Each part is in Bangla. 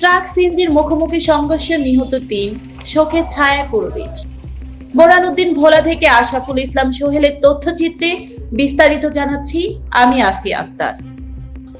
ট্রাক সিএনজির মুখোমুখি সংঘর্ষে নিহত তিন, শোকের ছায়ায় পুরো দেশ বোরানুদ্দিন ভোলা থেকে আশরাফুল ইসলাম সোহেলের তথ্যচিত্রে বিস্তারিত জানাচ্ছি আমি আসিয়া আক্তার।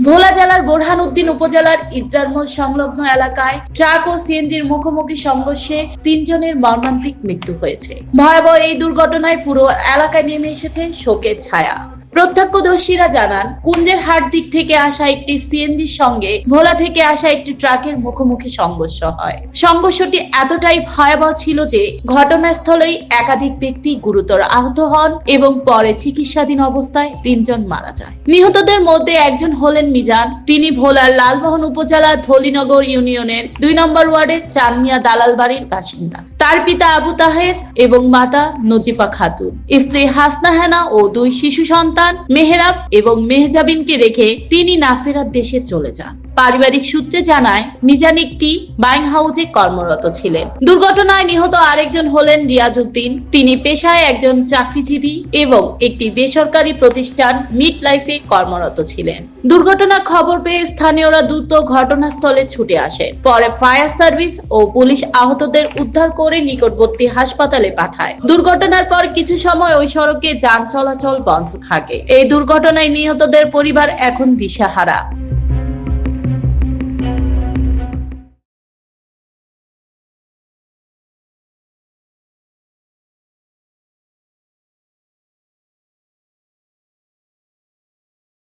ভোলা জেলার বোরহানউদ্দিন উপজেলার ইদ্রারমোল সংলগ্ন এলাকায় ট্রাক ও সিএনজির মুখোমুখি সংঘর্ষে তিনজনের মর্মান্তিক মৃত্যু হয়েছে। ভয়াবহ এই দুর্ঘটনায় পুরো এলাকায় নেমে এসেছে শোকের ছায়া। প্রত্যক্ষদর্শীরা জানান, কুঞ্জের হাট দিক থেকে আসা একটি সিএনজির সঙ্গে ভোলা থেকে আসা একটি ট্রাকের মুখোমুখি সংঘর্ষ হয়। সংঘর্ষটি এতটাই ভয়াবহ ছিল যে ঘটনাস্থলেই একাধিক ব্যক্তি গুরুতর আহত হন এবং পরে চিকিৎসাধীন অবস্থায় তিনজন মারা যায়। নিহতদের মধ্যে একজন হলেন মিজান। তিনি ভোলার লালমোহন উপজেলার ধলিনগর ইউনিয়নের দুই নম্বর ওয়ার্ডের চানমিয়া দালাল বাড়ির বাসিন্দা। তার পিতা আবু তাহের এবং মাতা নজিফা খাতুন। স্ত্রী হাসনা হেনা ও দুই শিশু সন্তান মেহরাব এবং মেহজাবিনকে রেখে তিনি নাফেরার দেশে চলে যান। পারিবারিক সূত্রে জানায়, মিজান একটি বাইং হাউসে কর্মরত ছিলেন। দুর্ঘটনায় নিহত আরেকজন হলেন রিয়াজউদ্দিন। তিনি পেশায় একজন চাকরিজীবী এবং একটি বেসরকারি প্রতিষ্ঠান মিড লাইফে কর্মরত ছিলেন। দুর্ঘটনার খবর পেয়ে স্থানীয়রা দ্রুত ঘটনাস্থলে ছুটে আসে। পরে ফায়ার সার্ভিস ও পুলিশ আহতদের উদ্ধার করে নিকটবর্তী হাসপাতালে পাঠায়। দুর্ঘটনার পর কিছু সময় ওই সড়কে যান চলাচল বন্ধ থাকে। এই দুর্ঘটনায় নিহতদের পরিবার এখন দিশাহারা।